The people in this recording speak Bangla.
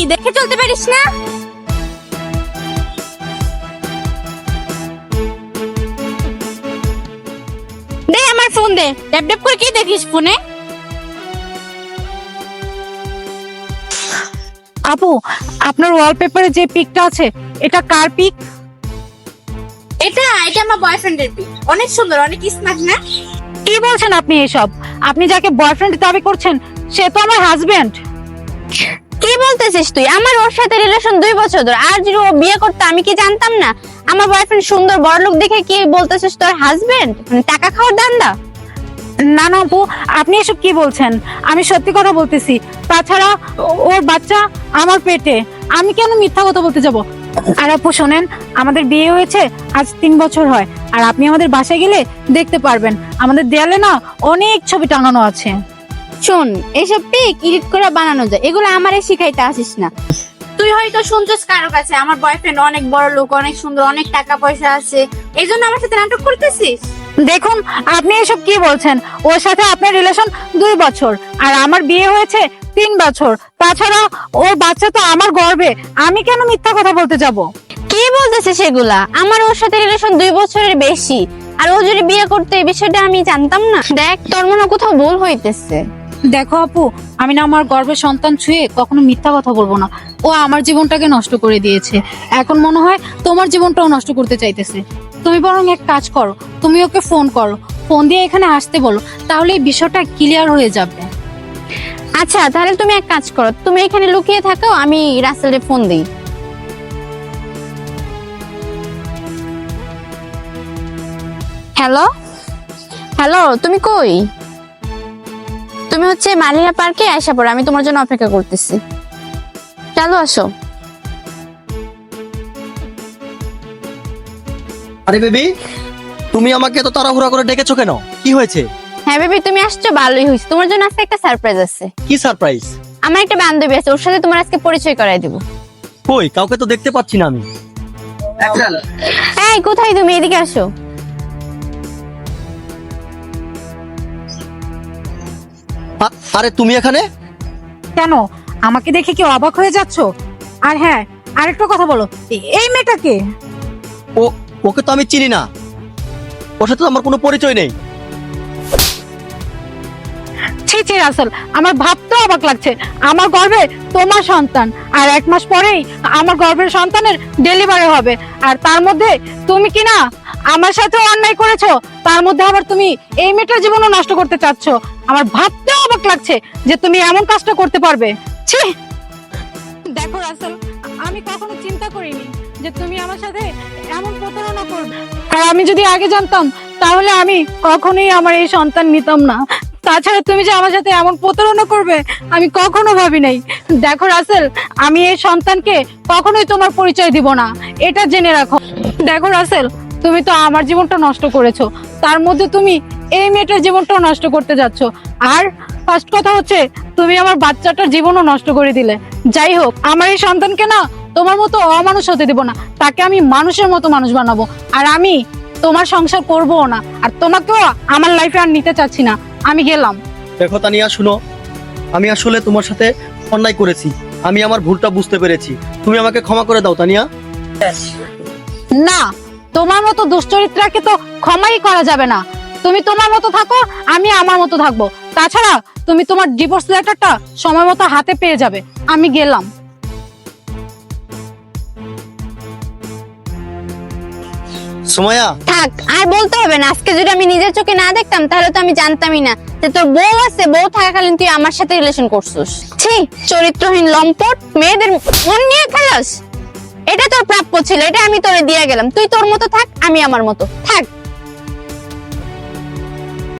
কি দেখে চলতে পারিস না? দে আমার ফোন দে। ড্যাপ ড্যাপ করে কি দেখিস ফোনে আপু আপনার ওয়ালপেপারে যে পিকটা আছে এটা কার পিক? এটা এটা আমার বয়ফ্রেন্ডের পিক। অনেক সুন্দর অনেক স্মার্ট না? কি বলছেন আপনি এসব? আপনি যাকে বয়ফ্রেন্ড দাবি করছেন সে তো আমার হাজবেন্ড বলতেছিস তুই? আমার ওর সাথে রিলেশন দুই বছর ধরে। আর যদি ও বিয়ে করতে, আমি কি জানতাম না? আমার বয়ফ্রেন্ড সুন্দর বড় লোক দেখে কি বলতেছিস তোর হাজবেন্ড টাকা খাওয়ার দান্দা না না আপু, আপনি এসব কি বলছেন? আমি সত্যি কথা বলতেছি। তাছাড়া ওর বাচ্চা আমার পেটে। আমি কেন মিথ্যা কথা বলতে যাব? আর আপু, শোনেন, আমাদের বিয়ে হয়েছে, আজ তিন বছর হয়। আর আপনি আমাদের বাসায় গেলে দেখতে পারবেন। আমাদের দেয়ালে না অনেক ছবি টাঙানো আছে। শোন এসব পিক এডিট করে বানানো যায়। এগুলো আমারে শিখাইতে আসিস না। তুই হয়তো শুনছিস কারও কাছে আমার বয়ফ্রেন্ড অনেক বড় লোক অনেক সুন্দর অনেক টাকা পয়সা আছে। এই জন্য আমার সাথে নাটক করতেছিস? দেখুন আপনি এসব কি বলছেন? ওর সাথে আপনার রিলেশন দুই বছর আর আমার বিয়ে হয়েছে তিন বছর। তাছাড়া ওর বাচ্চা তো আমার গর্বে আমি কেন মিথ্যা কথা বলতে যাব? কি বলতেছে সেগুলা আমার ওর সাথে রিলেশন দুই বছরের বেশি আর ও যদি বিয়ে করতে এই বিষয়টা আমি জানতাম না। দেখ তোর মনে কোথাও ভুল হইতেছে। দেখো আপু, আমি না আমার গর্ভের সন্তান ছুঁয়ে কখনো মিথ্যা কথা বলব না। ও আমার জীবনটাকে নষ্ট করে দিয়েছে। এখন মনে হয় তোমার জীবনটাও নষ্ট করতে চাইতেছে। তুমি বরং এক কাজ করো, তুমি ওকে ফোন করো। ফোন দিয়ে এখানে আসতে বলো, তাহলে এই বিষয়টা ক্লিয়ার হয়ে যাবে। আচ্ছা তাহলে তুমি এক কাজ করো, তুমি এখানে লুকিয়ে থাকো, আমি রাসেলের ফোন দিই। হ্যালো? হ্যালো, তুমি কই? তুমি হচ্ছে মালিয়া পার্কে আসা পড়ো আমি তোমার জন্য অপেক্ষা করতেছি। চলো আসো। আরে বেবি তুমি আমাকে তো তাড়াহুড়া করে ডেকেছো কেন? কি হয়েছে? হ্যাঁ বেবি তুমি আসছো ভালোই হয়েছে। তোমার জন্য আজকে একটা সারপ্রাইজ আছে। কি সারপ্রাইজ আমার একটা বান্ধবী আছে ওর সাথে তোমার আজকে পরিচয় করাই দেবো। কই? কাউকে তো দেখতে পাচ্ছি না আমি। এই কোথায় তুমি? এদিকে আসো। আরে তুমি এখানে? কেন? আমাকে দেখে কি অবাক হয়ে যাচ্ছ? আর হ্যাঁ আরেকটা কথা বলো। এ- এই মেয়েটাকে? ও ওকে তো আমি চিনি না। ওর সাথে তো আমার কোনো পরিচয় নেই। ছি ছি রাসেল আমার ভাবতে অবাক লাগছে। আমার গর্ভে তোমার সন্তান আর এক মাস পরেই আমার গর্ভের সন্তানের ডেলিভারি হবে। আর তার মধ্যে তুমি কি না? আমার সাথে অন্যায় করেছ, তার মধ্যে আবার তুমি এই মেয়েটার জীবনও নষ্ট করতে চাচ্ছ। আমার ভাবতে অবাক লাগছে যে তুমি এমন কাজটা করতে পারবে। ছি! দেখো রাসেল, আমি কখনো চিন্তা করিনি যে তুমি আমার সাথে এমন প্রতারণা করবে। আর আমি যদি আগে জানতাম, তাহলে আমি কখনোই আমার এই সন্তান নিতাম না। তাছাড়া তুমি যে আমার সাথে এমন প্রতারণা করবে, আমি কখনো ভাবি নাই। দেখো রাসেল, আমি এই সন্তানকে কখনোই তোমার পরিচয় দিব না। এটা জেনে রাখো। দেখো রাসেল তুমি তো আমার জীবনটা নষ্ট করেছ। তার মধ্যে তুমি এই মেয়েটার জীবনটাও নষ্ট করতে যাচ্ছ। আর ফার্স্ট কথা হচ্ছে তুমি আমার বাচ্চাটার জীবনও নষ্ট করে দিলে। যাই হোক আমার এই সন্তানকে না তোমার মতো অমানুষ হতে দিব না। তাকে আমি মানুষের মতো মানুষ বানাবো। আর আমি তোমার সংসার করব না। আর তোমাকেও আমার লাইফে আর নিতে চাচ্ছি না। আমি গেলাম। দেখো তানিয়া শুনো। আমি আসলে তোমার সাথে অন্যায় করেছি। আমি আমার ভুলটা বুঝতে পেরেছি। তুমি আমাকে ক্ষমা করে দাও তানিয়া। না তোমার মতো দুশ্চরিত্রাকে তো ক্ষমাই করা যাবে না। তুমি তোমার মতো থাকো আমি আমার মতো থাকব। তাছাড়া তুমি তোমার ডিভোর্স লেটারটা সময় মতো হাতে পেয়ে যাবে। আমি গেলাম। সময়া থাক আর বলতে হবে না। আজকে যদি আমি নিজের চোখে না দেখতাম তাহলে তো আমি জানতামই না যে তোর বউ আছে বউ থাকাকালীন তুই আমার সাথে রিলেশন করছিস। ছি চরিত্রহীন লম্পট মেয়েদের মন নিয়ে খেলাস। এটা তোর প্রাপ্য ছিল, এটা আমি তোরে দিয়ে গেলাম। তুই তোর মতো থাক, আমি আমার মতো।